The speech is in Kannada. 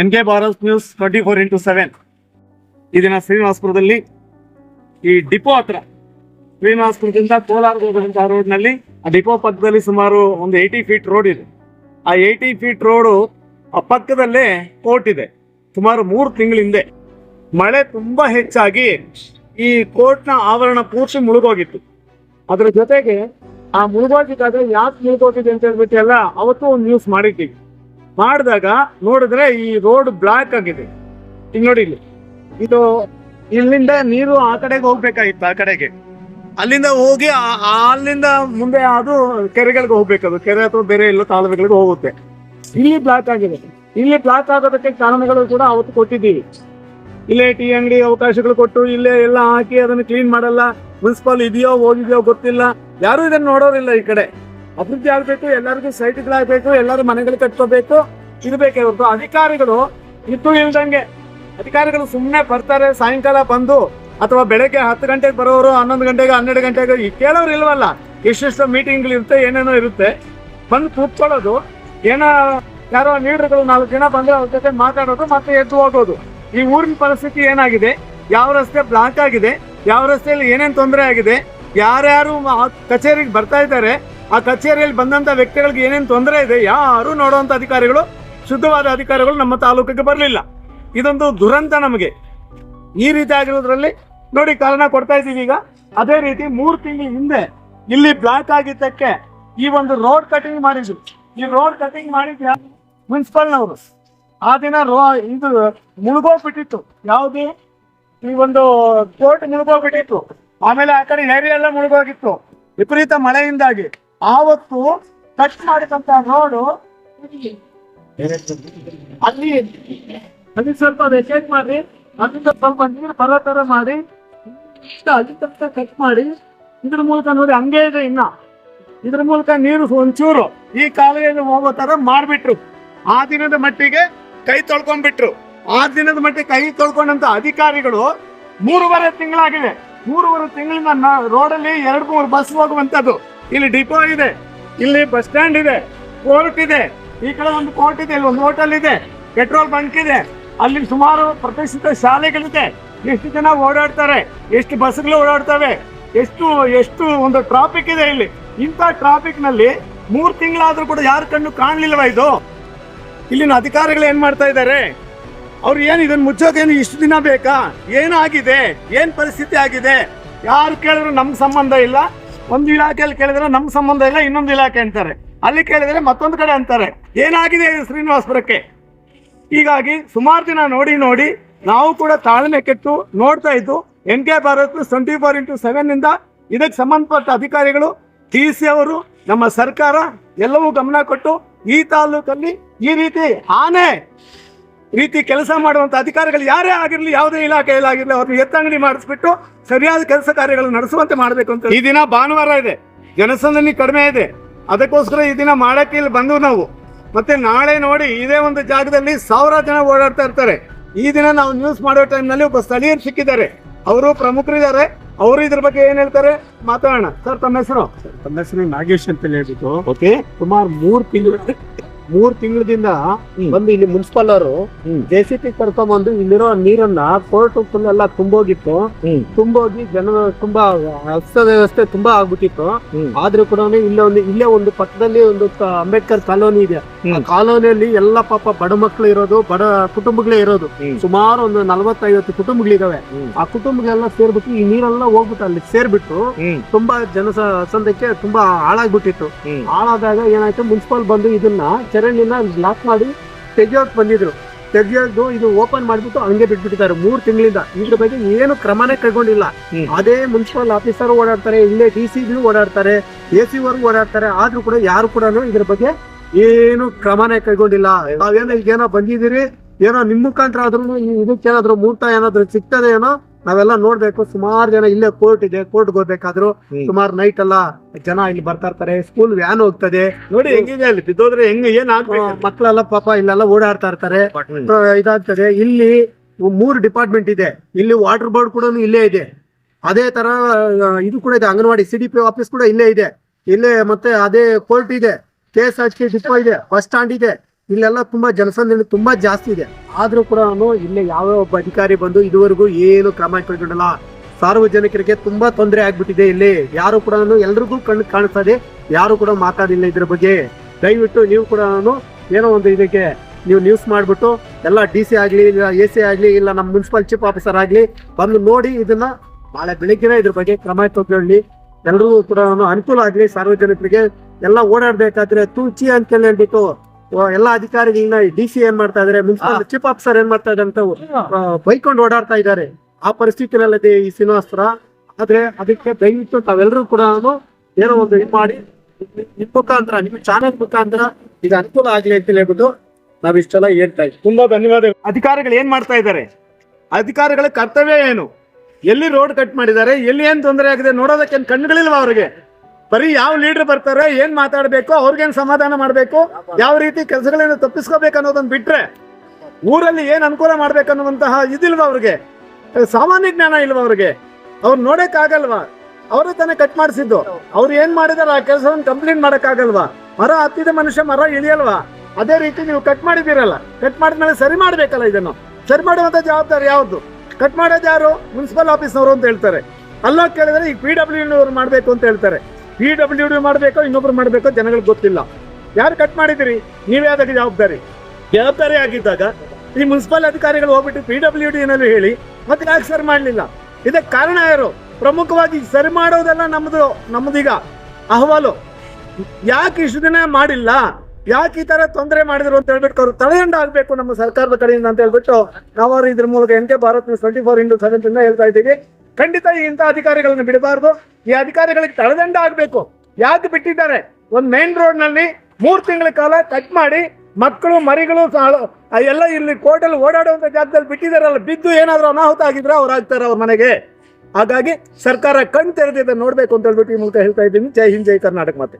N K Bharat news twenty four into seven. ಈ ದಿನ ಶ್ರೀನಿವಾಸಪುರದಲ್ಲಿ ಈ ಡಿಪೋ ಹತ್ರ, ಶ್ರೀನಿವಾಸಪುರದಿಂದ ಕೋಲಾರ ಹೋಗುವಂತಹ ರೋಡ್ನಲ್ಲಿ ಆ ಡಿಪೋ ಪಕ್ಕದಲ್ಲಿ ಸುಮಾರು ಒಂದು ಏಯ್ಟಿ ಫೀಟ್ ರೋಡ್ ಇದೆ. ಆ ಏಯ್ಟಿ ಫೀಟ್ ರೋಡು ಆ ಪಕ್ಕದಲ್ಲೇ ಕೋರ್ಟ್ ಇದೆ. ಸುಮಾರು ಮೂರು ತಿಂಗಳ ಹಿಂದೆ. ಮಳೆ ತುಂಬಾ ಹೆಚ್ಚಾಗಿ ಈ ಕೋರ್ಟ್ನ ಆವರಣ ಪೂರ್ತಿ ಮುಳುಗೋಗಿತ್ತು. ಅದರ ಜೊತೆಗೆ ಆ ಮುಳುಗೋಗಿದ್ದಾದ್ರೆ ಯಾಕೆ ಮುಳುಗೋಗಿದೆ ಅಂತ ಹೇಳ್ಬಿಟ್ಟು ಎಲ್ಲ ಅವತ್ತು ಒಂದು ನ್ಯೂಸ್ ಮಾಡಿದ್ದೀವಿ. ಮಾಡಿದಾಗ ನೋಡಿದ್ರೆ ಈ ರೋಡ್ ಬ್ಲಾಕ್ ಆಗಿದೆ. ಈಗ ನೋಡಿ ಇಲ್ಲಿ. ಇದು ಇಲ್ಲಿಂದ ನೀರು ಆ ಕಡೆಗೆ ಹೋಗ್ಬೇಕಾಗಿತ್ತು, ಆ ಕಡೆಗೆ. ಅಲ್ಲಿಂದ ಹೋಗಿ ಅಲ್ಲಿಂದ ಮುಂದೆ ಅದು ಕೆರೆಗಳಿಗೆ ಹೋಗ್ಬೇಕದು ಕೆರೆ ಅಥವಾ ಬೇರೆ ಎಲ್ಲ ತಾಲೂಕುಗಳಿಗೆ ಹೋಗುತ್ತೆ. ಇಲ್ಲಿ ಬ್ಲಾಕ್ ಆಗಿದೆ. ಇಲ್ಲಿ ಬ್ಲಾಕ್ ಆಗೋದಕ್ಕೆ ಕಾರಣಗಳು ಕೂಡ ಅವತ್ತು ಕೊಟ್ಟಿದ್ದೀವಿ. ಇಲ್ಲೇ ಟೀ ಅಂಗಡಿ ಅವಕಾಶಗಳು ಕೊಟ್ಟು ಇಲ್ಲೇ ಎಲ್ಲ ಹಾಕಿ ಅದನ್ನು ಕ್ಲೀನ್ ಮಾಡಲ್ಲ. ಮುನ್ಸಿಪಾಲ್ ಇದೆಯೋ ಹೋಗಿದೆಯೋ ಗೊತ್ತಿಲ್ಲ. ಯಾರು ಇದನ್ನ ನೋಡೋರಿಲ್ಲ ಈ ಕಡೆ. ಅಭಿವೃದ್ಧಿ ಆಗ್ಬೇಕು, ಎಲ್ಲರಿಗೂ ಸೈಟ್ಗಳಾಗಬೇಕು, ಎಲ್ಲರೂ ಮನೆಗಳು ಕಟ್ಕೋಬೇಕು. ಇರ್ಬೇಕೆ ಹೊರತು ಅಧಿಕಾರಿಗಳು ಇತ್ತು ಇಲ್ದಂಗೆ ಅಧಿಕಾರಿಗಳು ಸುಮ್ಮನೆ ಬರ್ತಾರೆ, ಸಾಯಂಕಾಲ ಬಂದು ಅಥವಾ ಬೆಳಗ್ಗೆ ಹತ್ತು ಗಂಟೆಗೆ ಬರೋರು, ಹನ್ನೊಂದು ಗಂಟೆಗೆ, ಹನ್ನೆರಡು ಗಂಟೆಗೆ ಕೇಳೋರು ಇಲ್ವಲ್ಲ? ಎಷ್ಟೆಷ್ಟು ಮೀಟಿಂಗ್ಗಳು ಇರುತ್ತೆ, ಏನೇನೋ ಇರುತ್ತೆ. ಬಂದು ಕೂತ್ಕೊಳ್ಳೋದು. ಏನೋ ಯಾರೋ ಲೀಡರ್ಗಳು ನಾಲ್ಕು ಜನ ಬಂದ್ರೆ ಅವ್ರ ಜೊತೆ ಮಾತಾಡೋದು ಮತ್ತೆ ಎದ್ದು ಹೋಗೋದು. ಈ ಊರಿನ ಪರಿಸ್ಥಿತಿ ಏನಾಗಿದೆ? ಯಾವ ರಸ್ತೆ ಬ್ಲಾಕ್ ಆಗಿದೆ? ಯಾವ ರಸ್ತೆಯಲ್ಲಿ ಏನೇನು ತೊಂದರೆ ಆಗಿದೆ? ಯಾರ್ಯಾರು ಕಚೇರಿಗೆ ಬರ್ತಾ ಇದ್ದಾರೆ? ಆ ಕಚೇರಿಯಲ್ಲಿ ಬಂದಂಥ ವ್ಯಕ್ತಿಗಳಿಗೆ ಏನೇನು ತೊಂದರೆ ಇದೆ, ಯಾರು ನೋಡುವಂತ ಅಧಿಕಾರಿಗಳು, ಶುದ್ಧವಾದ ಅಧಿಕಾರಿಗಳು ನಮ್ಮ ತಾಲೂಕಿಗೆ ಬರಲಿಲ್ಲ. ಇದೊಂದು ದುರಂತ ನಮಗೆ. ಈ ರೀತಿ ಆಗಿರೋದ್ರಲ್ಲಿ ನೋಡಿ ಕಾರಣ ಕೊಡ್ತಾ ಇದ್ದೀವಿ ಈಗ. ಅದೇ ರೀತಿ ಮೂರು ತಿಂಗಳ ಹಿಂದೆ ಇಲ್ಲಿ ಬ್ಲಾಕ್ ಆಗಿದ್ದಕ್ಕೆ ಈ ಒಂದು ರೋಡ್ ಕಟಿಂಗ್ ಮಾಡಿದ್ರು. ಈ ರೋಡ್ ಕಟಿಂಗ್ ಮಾಡಿದ್ಯಾ ಮುನ್ಸಿಪಲ್ನವರು. ಆ ದಿನ ರೋ, ಇದು ಮುಳುಗೋಗ್ಬಿಟ್ಟಿತ್ತು. ಯಾವುದು? ಈ ಒಂದು ಕೋರ್ಟ್ ಮುಳುಗೋಗ್ಬಿಟ್ಟಿತ್ತು. ಆಮೇಲೆ ಆ ಕಡೆ ಏರಿಯಾ ಎಲ್ಲ ಮುಳುಗೋಗಿತ್ತು. ವಿಪರೀತ ಮಳೆಯಿಂದಾಗಿ. ಆವತ್ತು ಕಟ್ ಮಾಡಿದಂತ ರೋಡು ಅಲ್ಲಿ ಅಲ್ಲಿ ಸ್ವಲ್ಪ ವೆಕೇಟ್ ಮಾಡಿ ಅಲ್ಲಿಂದ ಸ್ವಲ್ಪ ನೀರು ಬರೋ ತರ ಮಾಡಿ. ಅಲ್ಲಿ ತನಕ ಕಟ್ ಮಾಡಿ. ಇದ್ರ ಮೂಲಕ ನೋಡಿ ಹಂಗೆ ಇದೆ ಇನ್ನ. ಇದ್ರ ಮೂಲಕ ನೀರು ಒಂಚೂರು ಈ ಕಾಲುವೆಯಲ್ಲಿ ಹೋಗೋ ತರ ಮಾಡ್ಬಿಟ್ರು. ಆ ದಿನದ ಮಟ್ಟಿಗೆ ಕೈ ತೊಳ್ಕೊಂಡ್ಬಿಟ್ರು. ಆ ದಿನದ ಮಟ್ಟಿಗೆ ಕೈ ತೊಳ್ಕೊಂಡಂತ ಅಧಿಕಾರಿಗಳು ಮೂರುವರೆ ತಿಂಗಳಾಗಿದೆ. ಮೂರುವರೆ ತಿಂಗಳಿಂದ ರೋಡಲ್ಲಿ ಎರಡು ಮೂರು ಬಸ್ ಹೋಗುವಂತದ್ದು. ಇಲ್ಲಿ ಡಿಪೋ ಇದೆ, ಇಲ್ಲಿ ಬಸ್ ಸ್ಟ್ಯಾಂಡ್ ಇದೆ ಕೋರ್ಟ್ ಇದೆ. ಈ ಕಡೆ ಒಂದು ಕೋರ್ಟ್ ಇದೆ, ಇಲ್ಲಿ ಒಂದು ಹೋಟೆಲ್ ಇದೆ ಪೆಟ್ರೋಲ್ ಬಂಕ್ ಇದೆ. ಅಲ್ಲಿ ಸುಮಾರು ಪ್ರತಿಷ್ಠಿತ ಶಾಲೆಗಳಿದೆ. ಎಷ್ಟು ಜನ ಓಡಾಡ್ತಾರೆ, ಎಷ್ಟು ಬಸ್ಗಳು ಓಡಾಡ್ತವೆ, ಎಷ್ಟು ಎಷ್ಟು ಒಂದು ಟ್ರಾಫಿಕ್ ಇದೆ ಇಲ್ಲಿ. ಇಂಥ ಟ್ರಾಫಿಕ್ನಲ್ಲಿ ಮೂರ್ ತಿಂಗಳಾದ್ರೂ ಕೂಡ ಯಾರ ಕಣ್ಣು ಕಾಣ್ಲಿಲ್ವಾ ಇದು? ಇಲ್ಲಿನ ಅಧಿಕಾರಿಗಳು ಏನ್ ಮಾಡ್ತಾ ಇದ್ದಾರೆ? ಅವ್ರು ಏನು ಇದನ್ನ ಮುಚ್ಚೋಕೆ ಏನು ಇಷ್ಟು ದಿನ ಬೇಕಾ? ಏನಾಗಿದೆ? ಏನು ಪರಿಸ್ಥಿತಿ ಆಗಿದೆ? ಯಾರು ಕೇಳಿದ್ರು ನಮ್ಗೆ ಸಂಬಂಧ ಇಲ್ಲ. ಒಂದು ಇಲಾಖೆಯಲ್ಲಿ ಕೇಳಿದ್ರೆ ನಮ್ಮ ಸಂಬಂಧ ಇಲ್ಲ, ಇನ್ನೊಂದು ಇಲಾಖೆ ಅಂತಾರೆ. ಅಲ್ಲಿ ಕೇಳಿದ್ರೆ ಮತ್ತೊಂದು ಕಡೆ ಅಂತಾರೆ. ಏನಾಗಿದೆ ಶ್ರೀನಿವಾಸಪುರಕ್ಕೆ? ಹೀಗಾಗಿ ಸುಮಾರು ದಿನ ನೋಡಿ ನೋಡಿ ನಾವು ಕೂಡ ತಾಳ್ಮೆ ಕೆಟ್ಟು ನೋಡ್ತಾ ಇದ್ದು N K Bharat twenty four into seven ಇಂದ ಇದಕ್ಕೆ ಸಂಬಂಧಪಟ್ಟ ಅಧಿಕಾರಿಗಳು, ಟಿ ಸಿ ಅವರು, ನಮ್ಮ ಸರ್ಕಾರ ಎಲ್ಲವೂ ಗಮನ ಕೊಟ್ಟು ಈ ತಾಲೂಕಲ್ಲಿ ಈ ರೀತಿ ಆನೆ ರೀತಿ ಕೆಲಸ ಮಾಡುವಂತ ಅಧಿಕಾರಿಗಳು ಯಾರೇ ಆಗಿರಲಿ ಯಾವುದೇ ಇಲಾಖೆಯಲ್ಲಿ ಆಗಿರ್ಲಿ ಅವ್ರನ್ನ ಎತ್ತಂಗಡಿ ಮಾಡಿಸ್ಬಿಟ್ಟು ಸರಿಯಾದ ಕೆಲಸ ಕಾರ್ಯಗಳನ್ನು ನಡೆಸುವಂತೆ ಮಾಡಬೇಕು ಅಂತ ಈ ದಿನ ಭಾನುವಾರ ಇದೆ. ಜನಸಂದಣಿ ಕಡಿಮೆ ಇದೆ. ಅದಕ್ಕೋಸ್ಕರ ಈ ದಿನ ಮಾಡಕ್ಕೆ ಇಲ್ಲಿ ಬಂದು ನಾವು ಮತ್ತೆ ನಾಳೆ ನೋಡಿ ಇದೇ ಒಂದು ಜಾಗದಲ್ಲಿ ಸಾವಿರ ಜನ ಓಡಾಡ್ತಾ ಇರ್ತಾರೆ. ಈ ದಿನ ನಾವು ನ್ಯೂಸ್ ಮಾಡೋ ಟೈಮ್ನಲ್ಲಿ ಒಬ್ಬ ಸ್ಥಳೀಯರು ಸಿಕ್ಕಿದ್ದಾರೆ. ಅವರು ಪ್ರಮುಖರಿದ್ದಾರೆ. ಅವರು ಇದ್ರ ಬಗ್ಗೆ ಏನ್ ಹೇಳ್ತಾರೆ? ಮಾತಾಡೋಣ. ಸರ್ ತಮ್ಮ ಹೆಸರು? ತಮ್ಮ ಹೆಸರು ನಾಗೇಶ್ ಅಂತ ಹೇಳ್ಬಿಟ್ಟು ಓಕೆ ಸುಮಾರು ಮೂರು ತಿಂಗಳು ಮೂರು ತಿಂಗಳದಿಂದ ಬಂದು ಇಲ್ಲಿ ಮುನ್ಸಿಪಲ್ ಅವರು ಜೆ ಸಿ ಪಿ ಕರ್ಕೊಂಡ್ಬಂದು ಇಲ್ಲಿರೋ ನೀರನ್ನ ಕೋರ್ಟ್ ಫುಲ್ ಎಲ್ಲ ತುಂಬೋಗಿತ್ತು ತುಂಬೋಗಿ ಜನ ತುಂಬಾ ಅಸ್ತವ್ಯವಸ್ಥೆ ತುಂಬಾ ಆಗ್ಬಿಟ್ಟಿತ್ತು. ಆದ್ರೂ ಕೂಡ ಇಲ್ಲೇ ಒಂದು ಇಲ್ಲೇ ಒಂದು ಪಕ್ಕದಲ್ಲಿ ಒಂದು ಅಂಬೇಡ್ಕರ್ ಕಾಲೋನಿ ಇದೆ. ಆ ಕಾಲೋನಿಯಲ್ಲಿ ಎಲ್ಲ ಪಾಪ ಬಡ ಮಕ್ಕಳು ಇರೋದು ಬಡ ಕುಟುಂಬಗಳೇ ಇರೋದು. ಸುಮಾರು ಒಂದು ನಲವತ್ತೈವತ್ತು ಕುಟುಂಬಗಳಿದಾವೆ. ಆ ಕುಟುಂಬಗಳೆಲ್ಲ ಸೇರ್ಬಿಟ್ಟು ಈ ನೀರೆಲ್ಲ ಹೋಗ್ಬಿಟ್ಟು ಅಲ್ಲಿ ಸೇರ್ಬಿಟ್ಟು ತುಂಬಾ ಜನ ಸಂದಕ್ಕೆ ತುಂಬಾ ಹಾಳಾಗ್ಬಿಟ್ಟಿತ್ತು. ಹಾಳಾದಾಗ ಏನಾಯ್ತು ಮುನ್ಸಿಪಲ್ ಬಂದು ಇದನ್ನ ಚರಂಡಿನ ಲಾಕ್ ಮಾಡಿ ತೆಗಿಯೋಕ್ ಬಂದಿದ್ರು. ತೆಗಿಯೋದು ಇದು ಓಪನ್ ಮಾಡ್ಬಿಟ್ಟು ಹಂಗೆ ಬಿಟ್ಬಿಟ್ಟಿದ್ದಾರೆ. ಮೂರ್ ತಿಂಗಳಿಂದ. ಇದ್ರ ಬಗ್ಗೆ ಏನು ಕ್ರಮನೇ ಕೈಗೊಂಡಿಲ್ಲ. ಅದೇ ಮುನ್ಸಿಪಲ್ ಆಫೀಸರ್ ಓಡಾಡ್ತಾರೆ ಇಲ್ಲೇ ಡಿ ಸಿ ಓಡಾಡ್ತಾರೆ ಎ ಸಿ ವರ್ಗು ಓಡಾಡ್ತಾರೆ. ಆದ್ರೂ ಕೂಡ ಯಾರು ಕೂಡ ಇದ್ರ ಬಗ್ಗೆ ಏನು ಕ್ರಮನೇ ಕೈಗೊಂಡಿಲ್ಲ. ನಾವೇನೋ ಈಗೇನೋ ಬಂದಿದ್ದೀರಿ ಏನೋ ನಿಮ್ ಮುಖಾಂತರ ಆದ್ರೂ ಇದಕ್ಕೇನಾದ್ರು ಮೂರ್ತ ಏನಾದ್ರು ಸಿಗ್ತದೆ ಏನೋ ನಾವೆಲ್ಲ ನೋಡ್ಬೇಕು ಸುಮಾರು ಜನ ಇಲ್ಲೇ ಕೋರ್ಟ್ ಇದೆ ಕೋರ್ಟ್ ಹೋಗ್ಬೇಕಾದ್ರು ಸುಮಾರು ನೈಟ್ ಎಲ್ಲ ಜನ ಇಲ್ಲಿ ಬರ್ತಾ ಇರ್ತಾರೆ ಸ್ಕೂಲ್ ವ್ಯಾನ್ ಹೋಗ್ತದೆ. ನೋಡಿ ಹೆಂಗಿದೆ ಅಲ್ಲಿ? ಬಿದ್ದೋದ್ರೆ ಹೆಂಗ್ ಏನ್ ಮಕ್ಕಳೆಲ್ಲ ಪಾಪ ಇಲ್ಲೆಲ್ಲ ಓಡಾಡ್ತಾ ಇರ್ತಾರೆ. ಇದಾಗ್ತದೆ ಇಲ್ಲಿ ಮೂರು ಡಿಪಾರ್ಟ್ಮೆಂಟ್ ಇದೆ. ಇಲ್ಲಿ ವಾಟರ್ ಬೋರ್ಡ್ ಕೂಡ ಇಲ್ಲೇ ಇದೆ. ಅದೇ ತರ ಇದು ಕೂಡ ಇದೆ anganwadi C D P office ಕೂಡ ಇಲ್ಲೇ ಇದೆ. ಇಲ್ಲೇ ಮತ್ತೆ ಅದೇ ಕೋರ್ಟ್ ಇದೆ. K S R T depot ಇದೆ ಬಸ್ ಸ್ಟಾಂಡ್ ಇದೆ. ಇಲ್ಲೆಲ್ಲ ತುಂಬಾ ಜನಸಂದಣಿ ತುಂಬಾ ಜಾಸ್ತಿ ಇದೆ. ಆದ್ರೂ ಕೂಡ ನಾನು ಇಲ್ಲಿ ಯಾವ ಒಬ್ಬ ಅಧಿಕಾರಿ ಬಂದು ಇದುವರೆಗೂ ಏನು ಕ್ರಮ ಕೈಗೊಂಡಿಲ್ಲ. ಸಾರ್ವಜನಿಕರಿಗೆ ತುಂಬಾ ತೊಂದರೆ ಆಗ್ಬಿಟ್ಟಿದೆ ಇಲ್ಲಿ. ಯಾರು ಕೂಡ ಎಲ್ರಿಗೂ ಕಣ್ಣು ಕಾಣಿಸ್ತದೆ ಯಾರು ಕೂಡ ಮಾತಾಡಿಲ್ಲ ಇದ್ರ ಬಗ್ಗೆ. ದಯವಿಟ್ಟು ನೀವು ಕೂಡ ನಾನು ಏನೋ ಒಂದು ಇದಕ್ಕೆ ನೀವು ನ್ಯೂಸ್ ಮಾಡ್ಬಿಟ್ಟು ಎಲ್ಲ ಡಿ ಸಿ ಆಗ್ಲಿ, ಇಲ್ಲ ಎ ಸಿ ಆಗ್ಲಿ, ಇಲ್ಲ ನಮ್ಮ ಮುನ್ಸಿಪಲ್ ಚೀಫ್ ಆಫೀಸರ್ ಆಗ್ಲಿ ಬಂದು ನೋಡಿ ಇದನ್ನ ನಾಳೆ ಬೆಳಿಗ್ಗೆ ಇದ್ರ ಬಗ್ಗೆ ಕ್ರಮ ತಗೊಳ್ಳಿ. ಎಲ್ರಿಗೂ ಕೂಡ ಅನುಕೂಲ ಆಗ್ಲಿ ಸಾರ್ವಜನಿಕರಿಗೆ. ಎಲ್ಲ ಓಡಾಡ್ಬೇಕಾದ್ರೆ ತುಚಿ ಅಂತ ಹೇಳ್ಬಿಟ್ಟು ಎಲ್ಲ ಅಧಿಕಾರಿಗಳನ್ನ ಡಿ ಸಿ ಏನ್ ಮಾಡ್ತಾ ಇದಾರೆ ಮುನ್ಸಿಪಲ್ ಚೀಫ್ ಆಫೀಸರ್ ಏನ್ ಮಾಡ್ತಾ ಇದ್ದಾರೆ ಅಂತ ಬೈಕೊಂಡು ಓಡಾಡ್ತಾ ಇದ್ದಾರೆ ಆ ಪರಿಸ್ಥಿತಿನಲ್ಲಿದೆ ಈ ಸಿನಿಮಾಸ್ತ್ರ ಆದ್ರೆ ಅದಕ್ಕೆ ದಯವಿಟ್ಟು ತಾವೆಲ್ಲರೂ ಕೂಡ ಏನೋ ಒಂದು ಇದು ಮಾಡಿ ನಿಮ್ ಮುಖಾಂತರ ನಿಮ್ ಚಾನೆಲ್ ಮುಖಾಂತರ ಇದು ಅನುಕೂಲ ಆಗ್ಲಿ ಅಂತ ಹೇಳ್ಬಿಟ್ಟು ನಾವ್ ಇಷ್ಟೆಲ್ಲ ಹೇಳ್ತಾ ಇದ್ವಿ. ತುಂಬಾ ಧನ್ಯವಾದ ಅಧಿಕಾರಿಗಳು ಏನ್ ಮಾಡ್ತಾ ಇದ್ದಾರೆ ಅಧಿಕಾರಿಗಳ ಕರ್ತವ್ಯ ಏನು? ಎಲ್ಲಿ ರೋಡ್ ಕಟ್ ಮಾಡಿದ್ದಾರೆ? ಎಲ್ಲಿ ಏನ್ ತೊಂದರೆ ಆಗಿದೆ? ನೋಡೋದಕ್ಕೆ ಏನ್ ಕಣ್ಣುಗಳಿಲ್ವಾ ಅವ್ರಿಗೆ? ಬರೀ ಯಾವ ಲೀಡರ್ ಬರ್ತಾರೆ, ಏನ್ ಮಾತಾಡ್ಬೇಕು, ಅವ್ರಿಗೇನ್ ಸಮಾಧಾನ ಮಾಡ್ಬೇಕು, ಯಾವ ರೀತಿ ಕೆಲಸಗಳನ್ನ ತಪ್ಪಿಸ್ಕೋಬೇಕು ಅನ್ನೋದನ್ನ ಬಿಟ್ರೆ ಊರಲ್ಲಿ ಏನ್ ಅನುಕೂಲ ಮಾಡ್ಬೇಕನ್ನುವಂತಹ ಇದಿಲ್ವ ಅವ್ರಿಗೆ? ಸಾಮಾನ್ಯ ಜ್ಞಾನ ಇಲ್ವಾ ಅವ್ರಿಗೆ? ಅವ್ರು ನೋಡಕ್ ಆಗಲ್ವಾ? ಅವರೇ ತಾನೇ ಕಟ್ ಮಾಡಿಸಿದ್ದು. ಅವ್ರು ಏನ್ ಮಾಡಿದಾರೆ, ಆ ಕೆಲಸವನ್ನು ಕಂಪ್ಲೀಟ್ ಮಾಡಕ್ ಆಗಲ್ವಾ? ಮರ ಹತ್ತಿದ ಮನುಷ್ಯ ಮರ ಇಳಿಯಲ್ವಾ? ಅದೇ ರೀತಿ ನೀವು ಕಟ್ ಮಾಡಿದಿರಲ್ಲ ಕಟ್ ಮಾಡಿದ್ಮೇಲೆ ಸರಿ ಮಾಡ್ಬೇಕಲ್ಲ ಇದನ್ನು. ಸರಿ ಮಾಡುವಂತ ಜವಾಬ್ದಾರಿ ಯಾವ್ದು? ಕಟ್ ಮಾಡೋದು ಯಾರು? ಮುನ್ಸಿಪಲ್ ಆಫೀಸ್ನವರು ಅಂತ ಹೇಳ್ತಾರೆ. ಅಲ್ಲ ಕೇಳಿದ್ರೆ ಈಗ ಪಿ ಡಬ್ಲ್ಯೂ ಅವ್ರು ಮಾಡ್ಬೇಕು ಅಂತ ಹೇಳ್ತಾರೆ. ಪಿ ಡಬ್ಲ್ಯೂ ಡಿ ಮಾಡಬೇಕೋ, ಇನ್ನೊಬ್ರು ಮಾಡಬೇಕೋ ಜನಗಳಿಗೆ ಗೊತ್ತಿಲ್ಲ. ಯಾರು ಕಟ್ ಮಾಡಿದಿರಿ ನೀವೇ ಅದಕ್ಕೆ ಜವಾಬ್ದಾರಿ. ಜವಾಬ್ದಾರಿ ಆಗಿದ್ದಾಗ ಈ ಮುನ್ಸಿಪಲ್ ಅಧಿಕಾರಿಗಳು ಹೋಗ್ಬಿಟ್ಟು ಪಿ ಡಬ್ಲ್ಯೂ ಡಿ ಏನಾದ್ರು ಹೇಳಿ, ಮತ್ತೆ ಯಾಕೆ ಸರಿ ಮಾಡಲಿಲ್ಲ? ಇದಕ್ಕೆ ಕಾರಣ ಯಾರು? ಪ್ರಮುಖವಾಗಿ ಸರಿ ಮಾಡೋದೆಲ್ಲ ನಮ್ದು, ನಮ್ದೀಗ ಅಹವಾಲು. ಯಾಕೆ ಇಷ್ಟು ದಿನ ಮಾಡಿಲ್ಲ? ಯಾಕೆ ಈ ತರ ತೊಂದರೆ ಮಾಡಿದ್ರು ಅಂತ ಹೇಳ್ಬಿಟ್ಟು ಅವರು ತಡೆಯಂಡ ಆಗ್ಬೇಕು ನಮ್ಮ ಸರ್ಕಾರದ ಕಡೆಯಿಂದ ಅಂತ ಹೇಳ್ಬಿಟ್ಟು ನಾವು ಇದ್ರ ಮೂಲಕ N K Bharat twenty four into seven ಹೇಳ್ತಾ ಇದ್ದೀವಿ. ಖಂಡಿತ ಇಂಥ ಅಧಿಕಾರಿಗಳನ್ನು ಬಿಡಬಾರ್ದು. ಈ ಅಧಿಕಾರಿಗಳಿಗೆ ತಳದಂಡ ಆಗಬೇಕು. ಯಾಕೆ ಬಿಟ್ಟಿದ್ದಾರೆ? ಒಂದು ಮೇನ್ ರೋಡ್ನಲ್ಲಿ ಮೂರ್ ತಿಂಗಳ ಕಾಲ ಕಟ್ ಮಾಡಿ ಮಕ್ಕಳು, ಮರಿಗಳು ಎಲ್ಲ ಇಲ್ಲಿ ಕೋರ್ಟಲ್ಲಿ ಓಡಾಡುವಂತ ಜಾಗದಲ್ಲಿ ಬಿಟ್ಟಿದಾರಲ್ಲ ಬಿದ್ದು ಏನಾದರೂ ಅನಾಹುತ ಆಗಿದ್ರೆ ಅವ್ರು ಆಗ್ತಾರೆ ಅವ್ರ ಮನೆಗೆ. ಹಾಗಾಗಿ ಸರ್ಕಾರ ಕಣ್ ತೆರೆದಿದ್ದ ನೋಡ್ಬೇಕು ಅಂತ ಹೇಳ್ಬಿಟ್ಟು ಈ ಮೂಲಕ ಹೇಳ್ತಾ ಇದ್ದೀನಿ. ಜೈ ಹಿಂದ್, ಜೈ ಕರ್ನಾಟಕ ಮತ್ತೆ